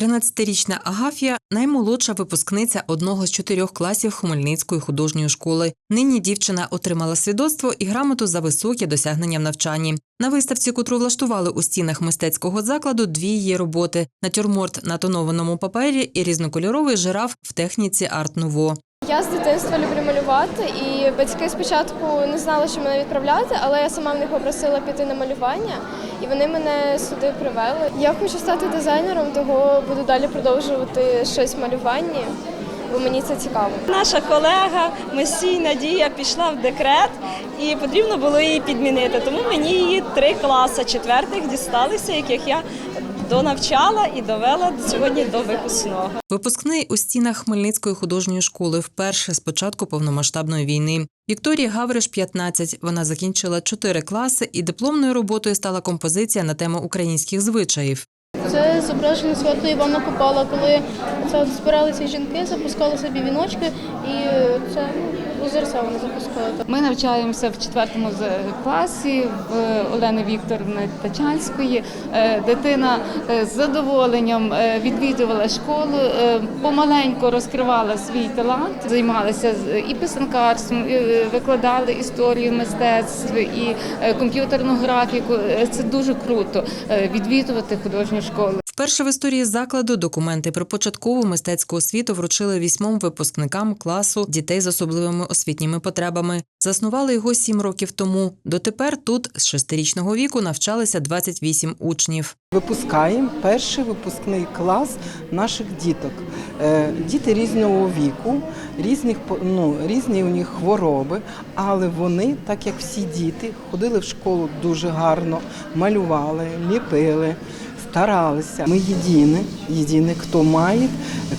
13-річна Агафія наймолодша випускниця одного з чотирьох класів Хмельницької художньої школи. Нині дівчина отримала свідоцтво і грамоту за високі досягнення в навчанні. На виставці, котру влаштували у стінах мистецького закладу, дві її роботи: натюрморт на тонованому папері і різнокольоровий жираф в техніці арт-нуво. Я з дитинства люблю малювати, і батьки спочатку не знали, що мене відправляти, але я сама в них попросила піти на малювання, і вони мене сюди привели. Я хочу стати дизайнером, того буду далі продовжувати щось в малюванні, бо мені це цікаво. Наша колега Месій Надія пішла в декрет і потрібно було її підмінити. Тому мені її три класи четвертих дісталися, яких я донавчала і довела сьогодні до випускного. Випускний у стінах Хмельницької художньої школи вперше з початку повномасштабної війни. Вікторії Гавриш 15. Вона закінчила чотири класи, і дипломною роботою стала композиція на тему українських звичаїв. Це зображення свято Івана Купала, коли це збиралися жінки, запускали собі віночки, і це ну, озерця вони запускали. Ми навчаємося в четвертому класі в Олени Вікторівни Тачанської. Е, Дитина е, з задоволенням е, відвідувала школу, е, помаленьку розкривала свій талант, займалася і писанкарством, і е, викладали історію мистецтв, і е, комп'ютерну графіку. Е, Це дуже круто е, відвідувати художню школу. Вперше в історії закладу документи про початкову мистецьку освіту вручили вісьмом випускникам класу дітей з особливими освітніми потребами. Заснували його сім років тому. Дотепер тут з шестирічного віку навчалися 28 учнів. Випускаємо перший випускний клас наших діток. Е, Діти різного віку, різних ну, різні у них хвороби, але вони, так як всі діти, ходили в школу дуже гарно, малювали, ліпили, старалися. Ми єдині, єдині, хто має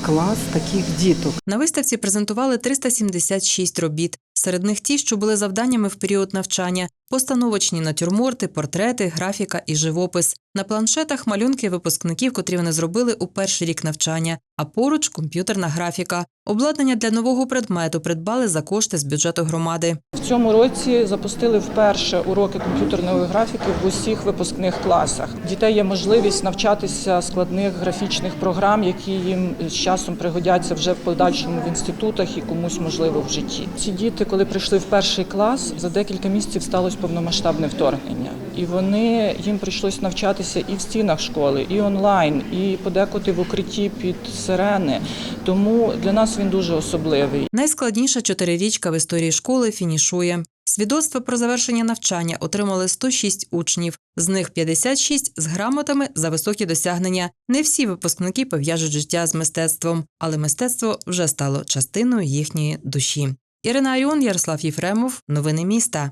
клас таких діток. На виставці презентували 376 робіт. Серед них ті, що були завданнями в період навчання, постановочні натюрморти, портрети, графіка і живопис. На планшетах малюнки випускників, котрі вони зробили у перший рік навчання, а поруч комп'ютерна графіка. Обладнання для нового предмету придбали за кошти з бюджету громади. В цьому році запустили вперше уроки комп'ютерної графіки в усіх випускних класах. Дітей є можливість навчатися складних графічних програм, які їм з часом пригодяться вже в подальшому в інститутах і комусь можливо в житті. Ці діти, коли прийшли в перший клас, за декілька місяців сталося повномасштабне вторгнення, і вони їм прийшлось навчатися і в стінах школи, і онлайн, і подекуди в укритті під сирени. Тому для нас він дуже особливий. Найскладніша чотирирічка в історії школи фінішує. Свідоцтво про завершення навчання отримали 106 учнів, з них 56 з грамотами за високі досягнення. Не всі випускники пов'яжуть життя з мистецтвом, але мистецтво вже стало частиною їхньої душі. Ірина Аріон, Ярослав Єфремов, новини міста.